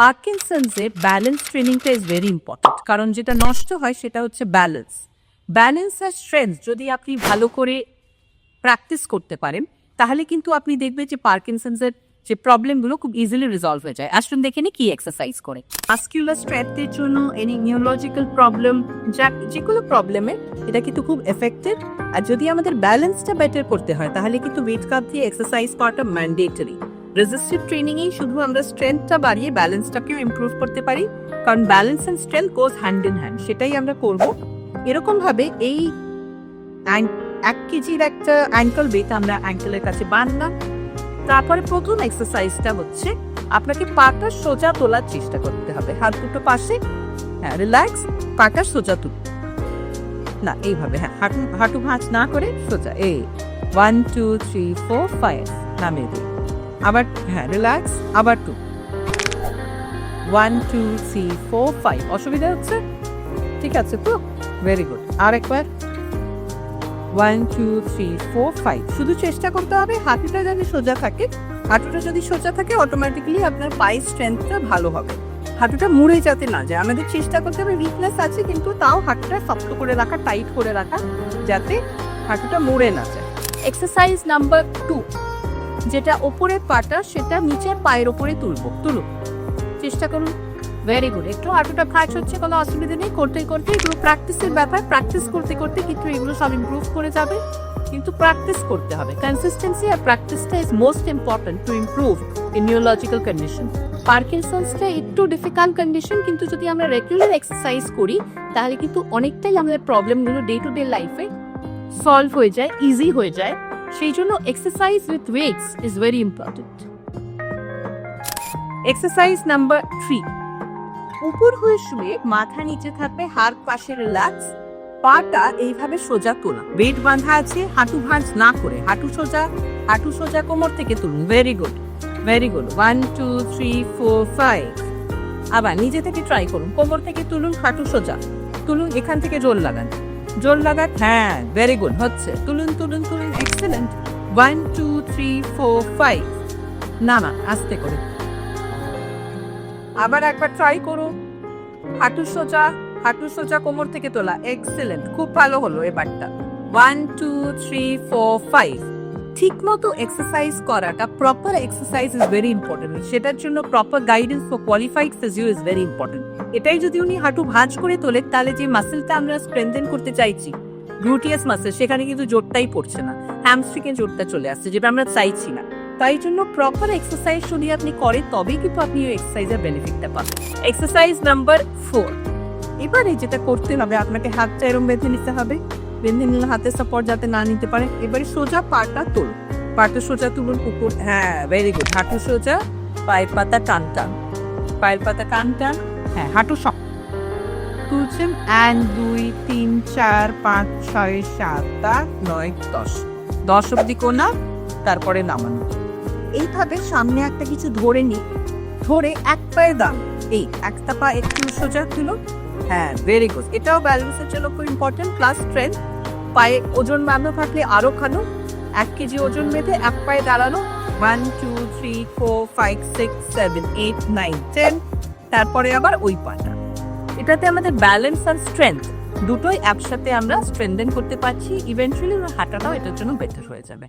পার্কিনসন্সে balance ট্রেনিংটা is very important কারণ যেটা নষ্ট হয় সেটা হচ্ছে ব্যালেন্স ব্যালেন্স আর স্ট্রেংথ যদি আপনি ভালো করে প্র্যাকটিস করতে পারেন, তাহলে কিন্তু আপনি দেখবেন যে পার্কিনসন্সের যে প্রবলেমগুলো খুব ইজিলি রিজলভ হয়ে যায়। আসুন দেখে নি কি এক্সারসাইজ করে? মাস্কিউলার স্ট্রেংথের জন্য এনি নিউরোলজিক্যাল প্রবলেম যা যেগুলো প্রবলেমে এটা কিন্তু খুব এফেক্টেড আর যদি আমাদের ব্যালেন্সটা বেটার করতে হয়, তাহলে কিন্তু ওয়েট কাপ দিয়ে এক্সারসাইজ করাটা ম্যান্ডেটরি রেজিস্টিভ ট্রেনিংয়েই শুধু আমরা স্ট্রেংথটা বাড়িয়ে ব্যালেন্সটাকেও ইমপ্রুভ করতে পারি, কারণ balance and strength goes hand in hand সেটাই আমরা করব। এরকম ভাবে এই এক কেজির একটা অ্যাঙ্কল বেট আমরা অ্যাঙ্কেলের কাছে বাঁধলাম তারপরে প্রথম এক্সারসাইজটা হচ্ছে আপনাকে পাটা সোজা তোলার চেষ্টা করতে হবে। হাত দুটো পাশে হ্যাঁ রিল্যাক্স পাটা সোজা তুল। না, এইভাবে হ্যাঁ হাঁটু হাঁটু ভাঁজ না করে সোজা, এই one two three four five নামিয়ে দিই আবার হ্যাঁ রিল্যাক্স আবার two one two three four five অসুবিধা হচ্ছে? ঠিক আছে তো? ভেরি গুড আর একবার one two three four five শুধু চেষ্টা করতে হবে হাঁটুটা যদি সোজা থাকে। হাঁটুটা যদি সোজা থাকে অটোমেটিক্যালি আপনার পায়ের স্ট্রেংথটা ভালো হবে। হাঁটুটা মুড়ে যাতে না যায়। আমাদের চেষ্টা করতে হবে উইকনেস আছে, কিন্তু তাও হাঁটুটা শক্ত করে রাখা টাইট করে রাখা, যাতে হাঁটুটা মুড়ে না যায়। এক্সারসাইজ নাম্বার টু যেটা ওপরের পাটা সেটা নিচের পায়ের ওপরে তুলবো, তুলুন। চেষ্টা করুন। ভেরি গুড একটু হাঁটুটা ভাঁজ হচ্ছে, কোনো অসুবিধা নেই করতে করতে এগুলো প্র্যাকটিসের ব্যাপার। প্র্যাকটিস করতে করতে কিন্তু এগুলো সব ইমপ্রুভ করে যাবে। কিন্তু প্র্যাকটিস করতে হবে। কনসিস্টেন্সি আর প্র্যাকটিসটা is most important to improve in neurological condition পার্কিনসন্সটা একটু ডিফিকাল্ট কন্ডিশন কিন্তু যদি আমরা রেগুলার এক্সারসাইজ করি, তাহলে কিন্তু অনেকটাই আমাদের প্রবলেমগুলো ডে টু ডে লাইফে সলভ হয়ে যায় ইজি হয়ে যায়। সেই জন্য exercise with weights is very important exercise number three উপর হয়ে শুয়ে মাথা নিচে থাকবে, হাত পাশে রিল্যাক্স পাটা এইভাবে সোজা তোলা। বেড বাঁধা আছে, হাঁটু ভাঁজ না করে, হাঁটু সোজা হাঁটু সোজা কোমর থেকে তুলুন। Very good very good one two three four five আবার নিজে থেকে ট্রাই করুন। কোমর থেকে তুলুন, হাঁটু সোজা। তুলুন, এখান থেকে জোর লাগান। জোর লাগান হ্যাঁ ভেরি গুড হচ্ছে। তুলুন তুলুন তুলুন excellent one two three four five না না, আস্তে করে। আবার একবার ট্রাই করুন হাঁটু সোজা হাঁটু সোজা কোমর থেকে তোলা। এক্সেলেন্ট খুব ভালো হলো এবারটা one two three four five ঠিক মতো এক্সারসাইজ করাটা proper exercise is very important সেটার জন্য proper guidance for qualified physio is very important এটাই যদি উনি হাঁটু ভাঁজ করে তোলে তাহলে যে মাসেলটা আমরা স্ট্রেংথেন করতে চাইছি গ্লুটিয়াস মাসেল সেখানে কিন্তু জোরটাই পড়ছে না। হ্যামস্ট্রিং এ জোরটা চলে আসছে, যেটা আমরা চাইছি না। তাই জন্য প্রপার এক্সারসাইজ যদি আপনি করেন, তবেই কিন্তু আপনি ওই এক্সারসাইজের বেনিফিটটা পাবেন। এক্সারসাইজ নাম্বার ফোর এবারে যেটা করতে হবে, আপনাকে হাতটা এরম বেঁধে নিতে হবে। বেঁধে নিলে হাতের সাপোর্ট যাতে না নিতে পারে। এবারে সোজা পাটা তুলুন। পাটা সোজা তুলুন, কুকুর হ্যাঁ ভেরি গুড হাঁটু সোজা, পায়ের পাতা টান টান। পায়ের পাতা টান টান হ্যাঁ হাঁটু সব তুলছেন, এক, দুই, তিন, চার, পাঁচ, ছয়, সাত, আট, নয়, দশ। দশ অব্দি কোনা, তারপরে নামানো। এইভাবে সামনে একটা কিছু ধরে নি। ধরে এক পায়ে দাম। এই একটা পা একটু সোজা তুলো। হ্যাঁ ভেরি গুড এটাও ব্যালেন্সের জন্য খুব ইম্পর্টেন্ট প্লাস স্ট্রেংথ পায়ে ওজন বাঁধা থাকলে আরও খানো। এক কেজি ওজন বেঁধে এক পায়ে দাঁড়ানো। One two three four five six seven eight nine ten তারপরে আবার ওই পাটা। এটাতে আমাদের ব্যালেন্স আর স্ট্রেংথ দুটোই একসাথে আমরা স্ট্রেংথেন করতে পারছি। ইভেন্চুয়ালি হাঁটাটাও এটার জন্য বেটার হয়ে যাবে।